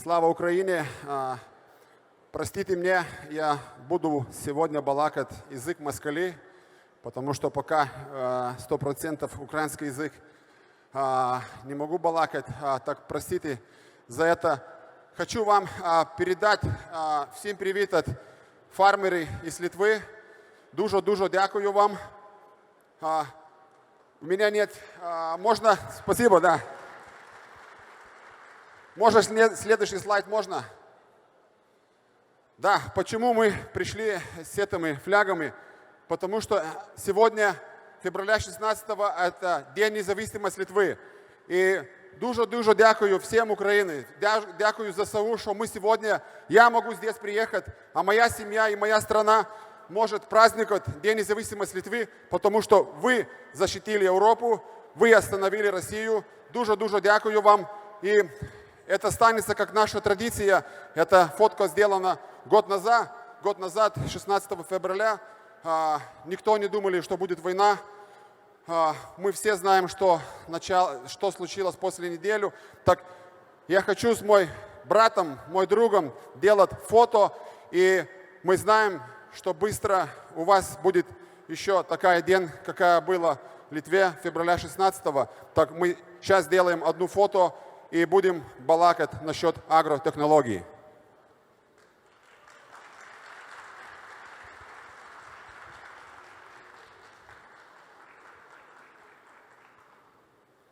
Слава Украине! А, Простите мне, я буду сегодня балакать язык москалей, потому что пока а, 100% украинский язык а, не могу балакать, а, так простите за это. Хочу вам а, передать а, всім привіт від фармерів із Литви. Дуже-дуже дякую вам. А, У меня нет... а, Можно? Спасибо, да. Можно след- следующий слайд, можно? Да, почему мы пришли с этими флягами? Потому что сегодня, февраля 16 это День независимости Литвы. І дуже-дуже дякую всім України. Дя- Дякую за САУ, що ми сьогодні, я можу здесь приїхати, а моя сім'я і моя страна может праздновать День независимости Литвы, потому что вы защитили Европу, вы остановили Россию. Дуже-дуже дякую вам. И это останется как наша традиция. Эта фотка сделана год назад. Год назад, 16 февраля, а, никто не думали, что будет война. А, Мы все знаем, что, начало, что случилось после недели. Так я хочу с мой братом, мой другом делать фото. И мы знаем, что быстро у вас будет еще такая день, какая была в Литве февраля 16 Так мы сейчас сделаем одну фото и будем балакать насчет агротехнологий.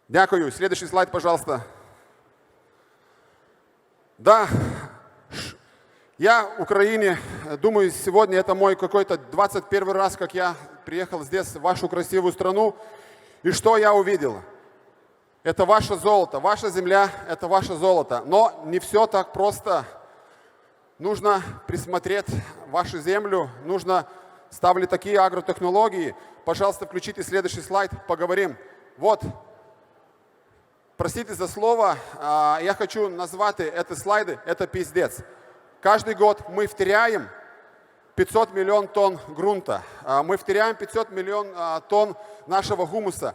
Дякую. Следующий слайд, пожалуйста. Да, я в Украине, думаю, сегодня это мой какой-то 21 раз, как я приехал здесь, в вашу красивую страну. И что я увидел? Это ваше золото, ваша земля – это ваше золото. Но не все так просто. Нужно присмотреть вашу землю, нужно ставить такие агротехнологии. Пожалуйста, включите следующий слайд, поговорим. Вот, Простите за слово, а, я хочу назвать эти слайды, это пиздец. Каждый год мы втеряем 500 миллион тонн грунта, А, мы втеряем 500 миллион а, тонн нашего гумуса.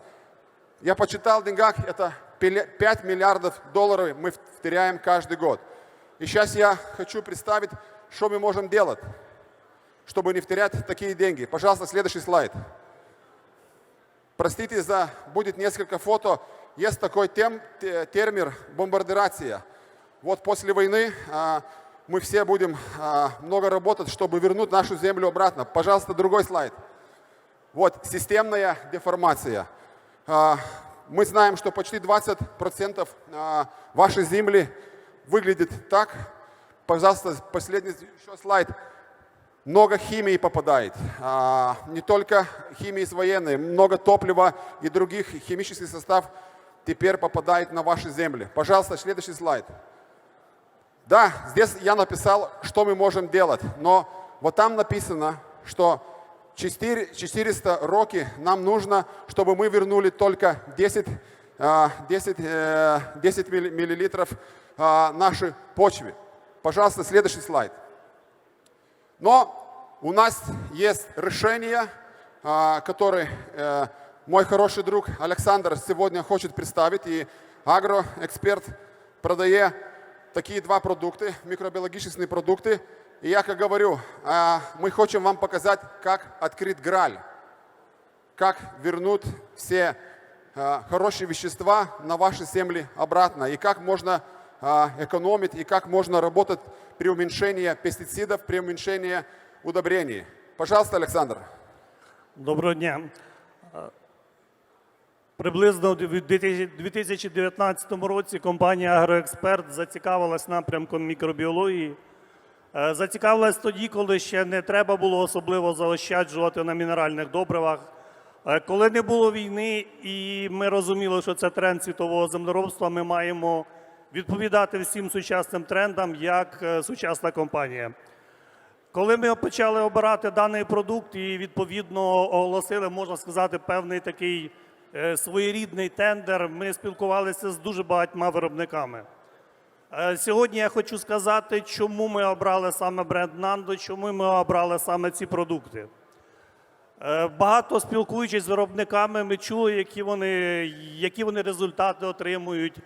Я почитал в деньгах, это 5 миллиардов долларов мы втеряем каждый год. И сейчас я хочу представить, что мы можем делать, чтобы не втерять такие деньги. Пожалуйста, следующий слайд. Простите за, будет несколько фото. Есть такой тем, те- термин бомбардировация. Вот после войны а, мы все будем а, много работать, чтобы вернуть нашу землю обратно. Пожалуйста, другой слайд. Вот системная деформация. А, Мы знаем, что почти 20% а, вашей земли выглядит так. Пожалуйста, последний еще слайд много химии попадает. А, не только химии из военной, много топлива и других химических составов теперь попадает на ваши земли. Пожалуйста, следующий слайд. Да, здесь я написал, что мы можем делать, но вот там написано, что 4 400 роки нам нужно, чтобы мы вернули только 10, а, 10, э, 10 милли- миллилитров а, нашей почве. Пожалуйста, следующий слайд. Но у нас есть решение, а, которое э, мой хороший друг Александр сегодня хочет представить. И агроэксперт продает такие два продукта, микробиологические продукты. И я как говорю, а, мы хотим вам показать, как открыть граль, как вернуть все а, хорошие вещества на ваши земли обратно, и как можно а, экономить, и как можно работать при уменьшении пестицидов, при уменьшении удобрений. Пожалуйста, Александр. Доброго дня. Е, Приблизно в 2019 році компанія Агроексперт зацікавилась напрямком мікробіології. Е, Зацікавилась тоді, коли ще не треба було особливо заощаджувати на мінеральних добривах. Е, Коли не було війни, і ми розуміли, що це тренд світового землеробства, ми маємо відповідати всім сучасним трендам як е, сучасна компанія. Коли ми почали обирати даний продукт і відповідно оголосили, можна сказати, певний такий своєрідний тендер, ми спілкувалися з дуже багатьма виробниками. Е, Сьогодні я хочу сказати, чому ми обрали саме бренд Нандо, чому ми обрали саме ці продукти. Е, Багато спілкуючись з виробниками, ми чули, які вони, які вони результати отримують,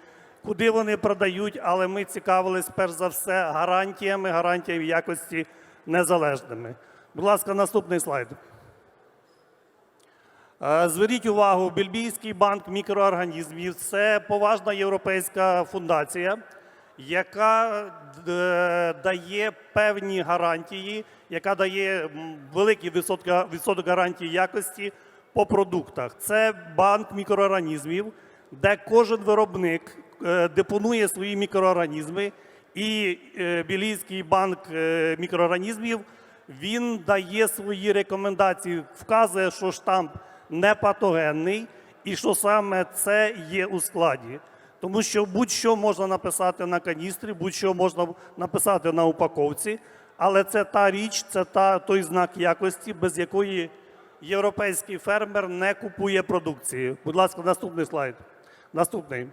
куди вони продають, але ми цікавились перш за все гарантіями, гарантіями якості незалежними. Будь ласка, наступний слайд. Е, Зверніть увагу, Бельгійський банк мікроорганізмів це поважна європейська фундація, яка е, дає певні гарантії, яка дає великий відсоток гарантії якості по продуктах. Це банк мікроорганізмів, де кожен виробник е, депонує свої мікроорганізми, і е, Бельгійський банк мікроорганізмів він дає свої рекомендації, вказує, що штамп не патогенний і що саме це є у складі. Тому що будь-що можна написати на каністрі, будь-що можна написати на упаковці, але це та річ, це та, той знак якості, без якої європейський фермер не купує продукції. Будь ласка, наступний слайд. Наступний.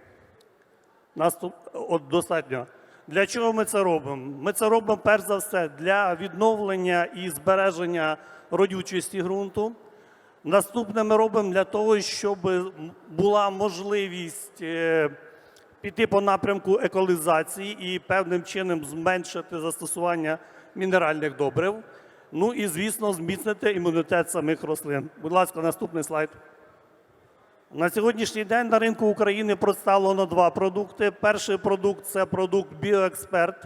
Наступ... От достатньо. Для чого ми це робимо? Ми це робимо перш за все для відновлення і збереження родючості ґрунту. Наступне ми робимо для того, щоб була можливість е, піти по напрямку еколізації і певним чином зменшити застосування мінеральних добрив. Ну і, звісно, зміцнити імунітет самих рослин. Будь ласка, наступний слайд. На сьогоднішній день на ринку України представлено два продукти. Перший продукт це продукт Біоексперт,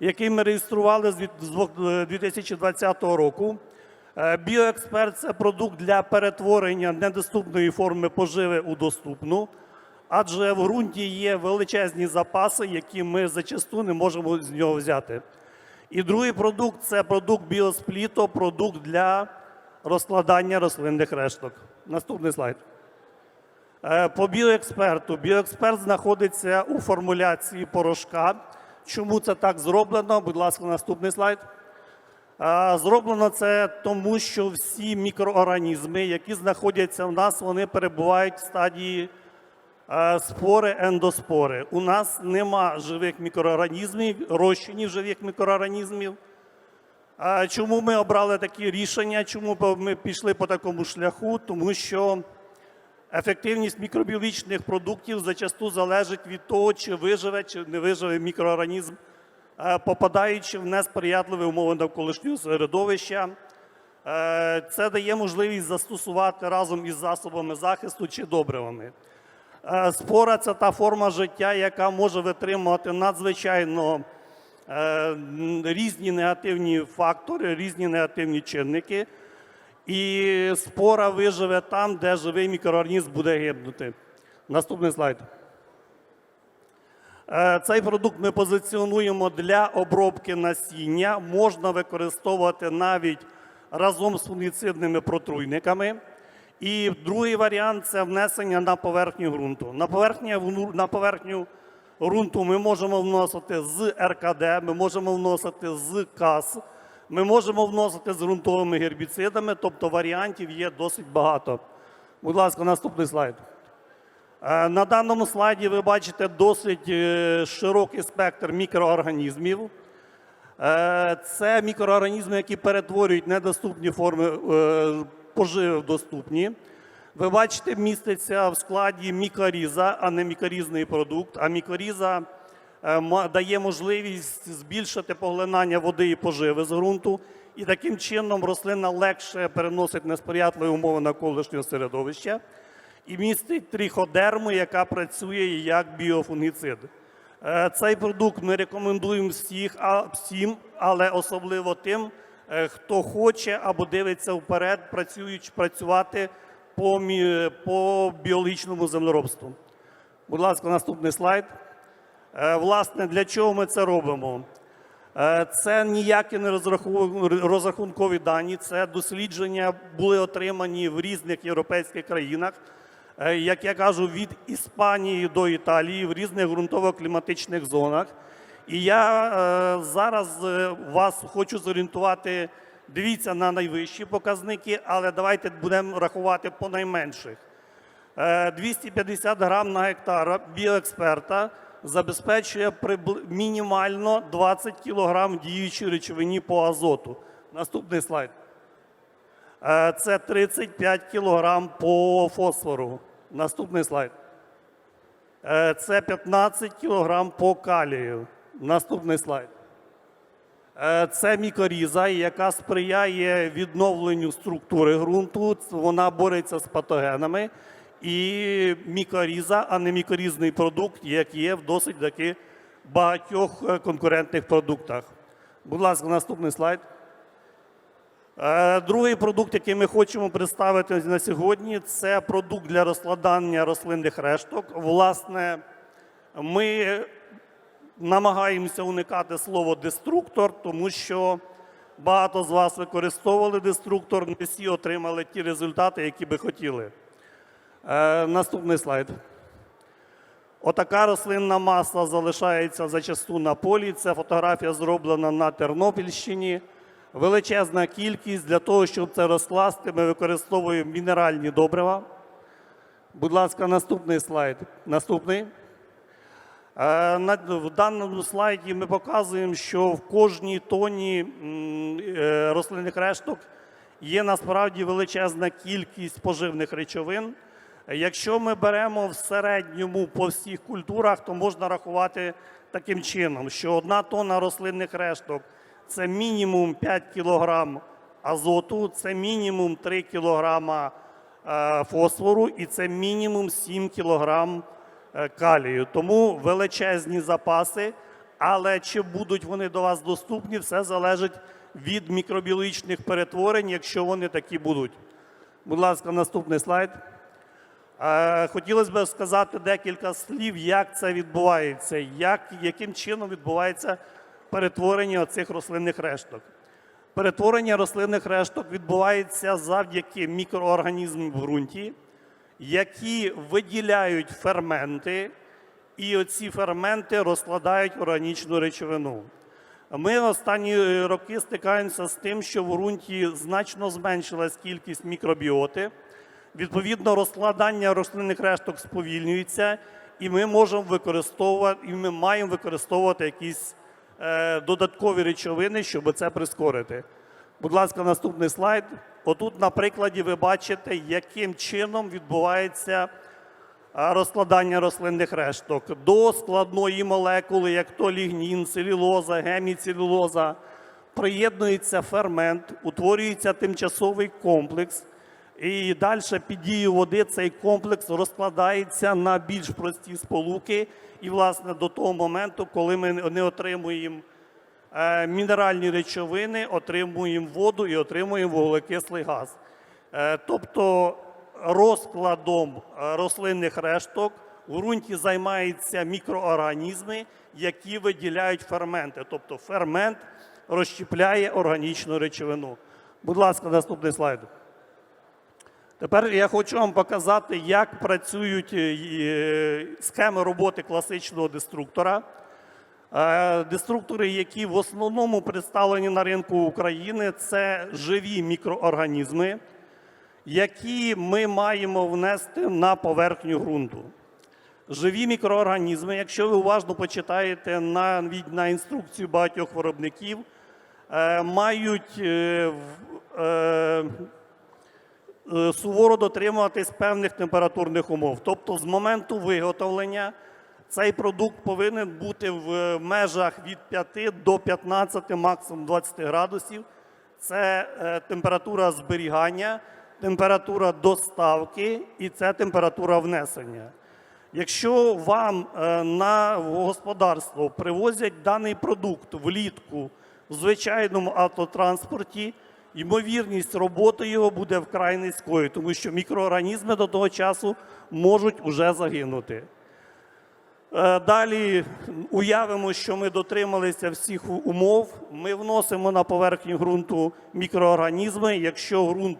який ми реєстрували з від- з двох- 2020 року. Е, Біоексперт це продукт для перетворення недоступної форми поживи у доступну, адже в ґрунті є величезні запаси, які ми зачасту не можемо з нього взяти. І другий продукт це продукт Біоспліто, продукт для розкладання рослинних решток. Наступний слайд. Е, По біоексперту. Біоексперт знаходиться у формуляції порошка. Чому це так зроблено? Будь ласка, наступний слайд. Е, Зроблено це тому, що всі мікроорганізми, які знаходяться в нас, вони перебувають в стадії спори, ендоспори. У нас нема живих мікроорганізмів, розчинів живих мікроорганізмів. Чому ми обрали такі рішення? Чому ми пішли по такому шляху? Тому що ефективність мікробіологічних продуктів зачасту залежить від того, чи виживе, чи не виживе мікроорганізм, попадаючи в несприятливі умови навколишнього середовища. Е, Це дає можливість застосувати разом із засобами захисту чи добривами. Е, Спора це та форма життя, яка може витримувати надзвичайно е, різні негативні фактори, різні негативні чинники. І спора виживе там, де живий мікроорганізм буде гибнути. Наступний слайд. Е, Цей продукт ми позиціонуємо для обробки насіння. Можна використовувати навіть разом з фунгіцидними протруйниками. І другий варіант це внесення на поверхню ґрунту. На поверхню, на поверхню ґрунту ми можемо вносити з РКД, ми можемо вносити з КАС, ми можемо вносити з ґрунтовими гербіцидами, тобто варіантів є досить багато. Будь ласка, наступний слайд. Е, На даному слайді ви бачите досить е, широкий спектр мікроорганізмів. Е, Це мікроорганізми, які перетворюють недоступні форми поживи доступні. Ви бачите, міститься в складі мікоріза, а не мікорізний продукт. А мікоріза е, дає можливість збільшити поглинання води і поживи з ґрунту, і таким чином рослина легше переносить несприятливі умови навколишнього середовища і містить тріходерму, яка працює як біофунгіцид. Е, Цей продукт ми рекомендуємо всіх, всім, але особливо тим, хто хоче або дивиться вперед, працюючи, працювати по, по біологічному землеробству. Будь ласка, наступний слайд. Е, Власне, для чого ми це робимо? Е, Це ніякі не розраху- розрахункові дані, це дослідження були отримані в різних європейських країнах. Е, Як я кажу, від Іспанії до Італії в різних ґрунтово-кліматичних зонах. І я е, зараз е, вас хочу зорієнтувати. Дивіться на найвищі показники, але давайте будемо рахувати по найменших. Е, 250 грам на гектар біоексперта забезпечує мінімально 20 кілограм діючої речовині по азоту. Наступний слайд. Е, Це 35 кілограм по фосфору. Наступний слайд. Е, Це 15 кг по калію. Наступний слайд. Е, Це мікоріза, яка сприяє відновленню структури ґрунту. Вона бореться з патогенами. І мікоріза, а не мікорізний продукт, як є в досить таки багатьох е, конкурентних продуктах. Будь ласка, наступний слайд. Е, Другий продукт, який ми хочемо представити на сьогодні, це продукт для розкладання рослинних решток. Власне, ми намагаємося уникати слово деструктор, тому що багато з вас використовували деструктор, не всі отримали ті результати, які би хотіли. Е, Наступний слайд. Отака рослинна маса залишається зачасту на полі. Це фотографія зроблена на Тернопільщині. Величезна кількість для того, щоб це розкласти, ми використовуємо мінеральні добрива. Будь ласка, наступний слайд. Наступний. Е, В даному слайді ми показуємо, що в кожній тоні е, рослинних решток є насправді величезна кількість поживних речовин. Якщо ми беремо в середньому по всіх культурах, то можна рахувати таким чином, що одна тонна рослинних решток це мінімум 5 кг азоту, це мінімум 3 кг е, фосфору і це мінімум 7 кг е, калію. Тому величезні запаси, але чи будуть вони до вас доступні, все залежить від мікробіологічних перетворень, якщо вони такі будуть. Будь ласка, наступний слайд. Е, Хотілося б сказати декілька слів, як це відбувається, як, яким чином відбувається перетворення цих рослинних решток. Перетворення рослинних решток відбувається завдяки мікроорганізмам в ґрунті, які виділяють ферменти, і оці ферменти розкладають органічну речовину. Ми останні роки стикаємося з тим, що в ґрунті значно зменшилась кількість мікробіоти. Відповідно, розкладання рослинних решток сповільнюється, і ми можемо використовувати, і ми маємо використовувати якісь е, додаткові речовини, щоб це прискорити. Будь ласка, наступний слайд. Отут на прикладі ви бачите, яким чином відбувається розкладання рослинних решток до складної молекули, як то лігнін, целюлоза, геміцелюлоза, приєднується фермент, утворюється тимчасовий комплекс, і далі під дією води цей комплекс розкладається на більш прості сполуки. І, власне, до того моменту, коли ми не отримуємо мінеральні речовини, отримуємо воду і отримуємо вуглекислий газ. Е, Тобто розкладом е, рослинних решток в ґрунті займаються мікроорганізми, які виділяють ферменти. Тобто фермент розщепляє органічну речовину. Будь ласка, наступний слайд. Тепер я хочу вам показати, як працюють е, е, схеми роботи класичного деструктора. Е, Деструктори, які в основному представлені на ринку України, це живі мікроорганізми, які ми маємо внести на поверхню ґрунту. Живі мікроорганізми, якщо ви уважно почитаєте навіть на інструкцію багатьох виробників, е, мають е, суворо дотримуватись певних температурних умов. Тобто з моменту виготовлення цей продукт повинен бути в межах від 5 до 15, максимум 20 градусів. Це е, температура зберігання, температура доставки і це температура внесення. Якщо вам е, на господарство привозять даний продукт влітку в звичайному автотранспорті, ймовірність роботи його буде вкрай низькою, тому що мікроорганізми до того часу можуть уже загинути. Е, Далі уявимо, що ми дотрималися всіх умов. Ми вносимо на поверхню ґрунту мікроорганізми. Якщо ґрунт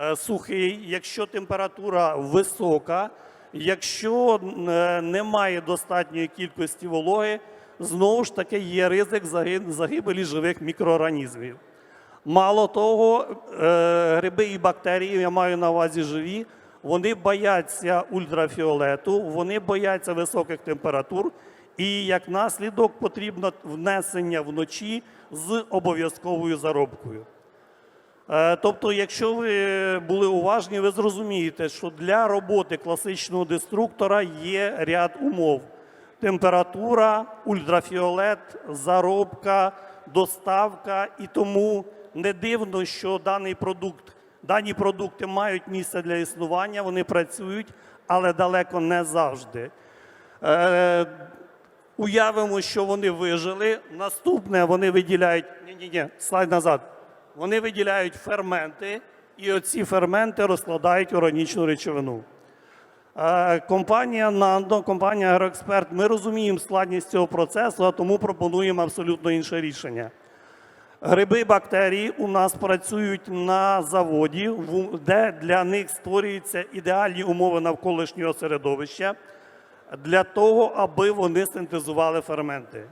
е, сухий, якщо температура висока, якщо е, немає достатньої кількості вологи, знову ж таки є ризик загибелі живих мікроорганізмів. Мало того, гриби і бактерії, я маю на увазі живі, вони бояться ультрафіолету, вони бояться високих температур, і як наслідок потрібно внесення вночі з обов'язковою заробкою. Е, Тобто, якщо ви були уважні, ви зрозумієте, що для роботи класичного деструктора є ряд умов: температура, ультрафіолет, заробка, доставка. І тому не дивно, що даний продукт, дані продукти мають місце для існування, вони працюють, але далеко не завжди. Е, Уявимо, що вони вижили. Наступне вони виділяють. Ні, ні, ні, слайд назад. Вони виділяють ферменти, і оці ферменти розкладають органічну речовину. Е, Компанія Nando, компанія Агроексперт, ми розуміємо складність цього процесу, а тому пропонуємо абсолютно інше рішення. Гриби бактерії у нас працюють на заводі, де для них створюються ідеальні умови навколишнього середовища для того, аби вони синтезували ферменти.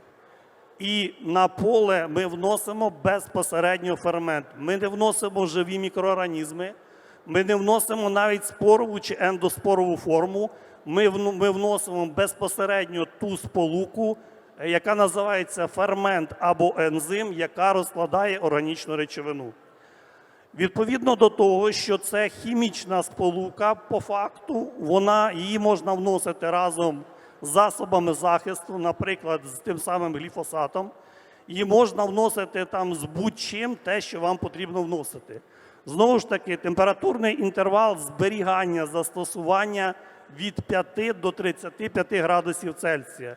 І на поле ми вносимо безпосередньо фермент. Ми не вносимо живі мікроорганізми, ми не вносимо навіть спорову чи ендоспорову форму. Ми, вносимо безпосередньо ту сполуку, яка називається фермент або ензим, яка розкладає органічну речовину. Відповідно до того, що це хімічна сполука, по факту, вона її можна вносити разом з засобами захисту, наприклад, з тим самим гліфосатом. Її можна вносити там з будь-чим те, що вам потрібно вносити. Знову ж таки, температурний інтервал зберігання застосування від 5 до 35 градусів Цельсія.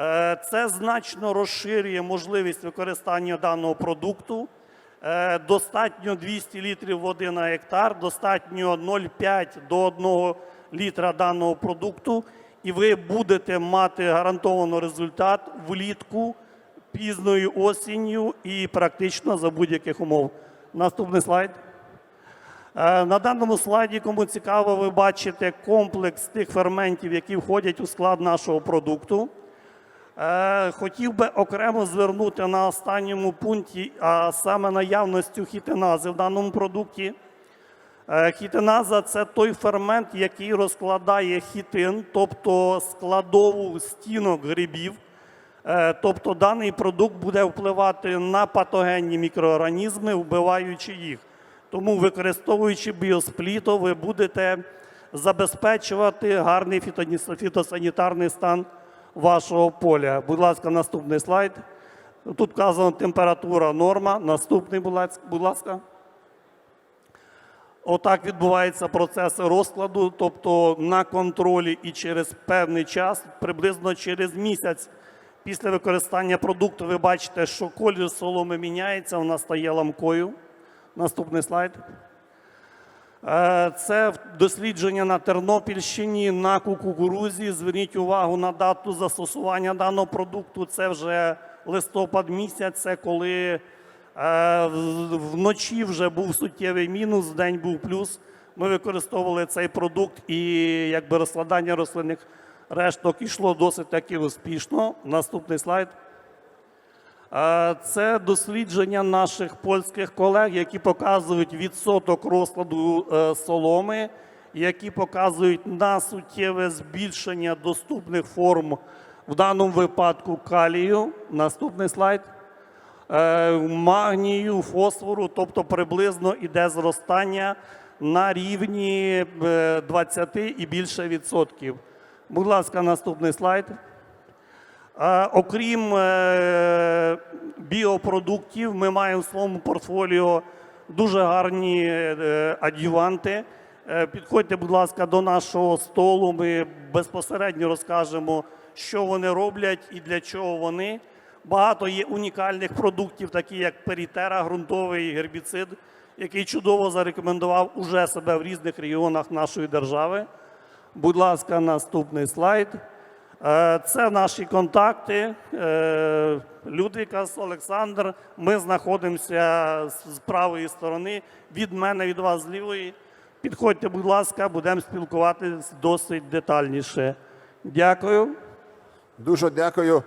Е, Це значно розширює можливість використання даного продукту. Е, Достатньо 200 літрів води на гектар, достатньо 0,5 до 1 літра даного продукту, і ви будете мати гарантовано результат влітку, пізною осінню і практично за будь-яких умов. Наступний слайд. Е, На даному слайді, кому цікаво, ви бачите комплекс тих ферментів, які входять у склад нашого продукту. Е, Хотів би окремо звернути на останньому пункті, а саме наявністю хітинази в даному продукті. Е, Хітиназа це той фермент, який розкладає хітин, тобто складову стінок грибів. Е, Тобто даний продукт буде впливати на патогенні мікроорганізми, вбиваючи їх. Тому, використовуючи біоспліто, ви будете забезпечувати гарний фітосанітарний стан вашого поля. Будь ласка, наступний слайд. Тут вказана температура норма. Наступний, будь ласка- Отак відбуваються процеси розкладу, тобто на контролі і через певний час, приблизно через місяць після використання продукту, ви бачите, що колір соломи міняється, вона стає ламкою. Наступний слайд. Е, Це дослідження на Тернопільщині на кукурузі. Зверніть увагу на дату застосування даного продукту. Це вже листопад місяць, це коли е, вночі вже був суттєвий мінус, вдень був плюс. Ми використовували цей продукт і якби розкладання рослинних решток йшло досить таки успішно. Наступний слайд. Е, Це дослідження наших польських колег, які показують відсоток розкладу е, соломи, які показують на суттєве збільшення доступних форм в даному випадку калію. Наступний слайд. Е, Магнію, фосфору, тобто приблизно іде зростання на рівні е, 20 і більше відсотків. Будь ласка, наступний слайд. Окрім е, біопродуктів, ми маємо в своєму портфоліо дуже гарні е, адюванти. Е, Підходьте, будь ласка, до нашого столу. Ми безпосередньо розкажемо, що вони роблять і для чого вони. Багато є унікальних продуктів, такі як перітера, ґрунтовий гербіцид, який чудово зарекомендував уже себе в різних регіонах нашої держави. Будь ласка, наступний слайд. Е, Це наші контакти. Е, Людвікас Олександр. Ми знаходимося з правої сторони. Від мене, від вас з лівої. Підходьте, будь ласка, будемо спілкуватися досить детальніше. Дякую. Дуже дякую.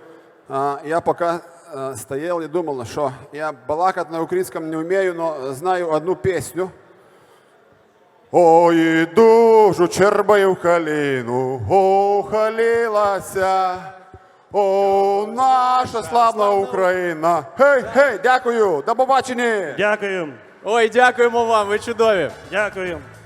Я поки е, стоял и думал, что я балакать на українському не вмію, но знаю одну пісню. Ой, душу чербаю халіну, ухалілася. о, наша славна Україна. Гей, гей, дякую, до побачення. Дякую. Ой, дякуємо вам, ви чудові. Дякую.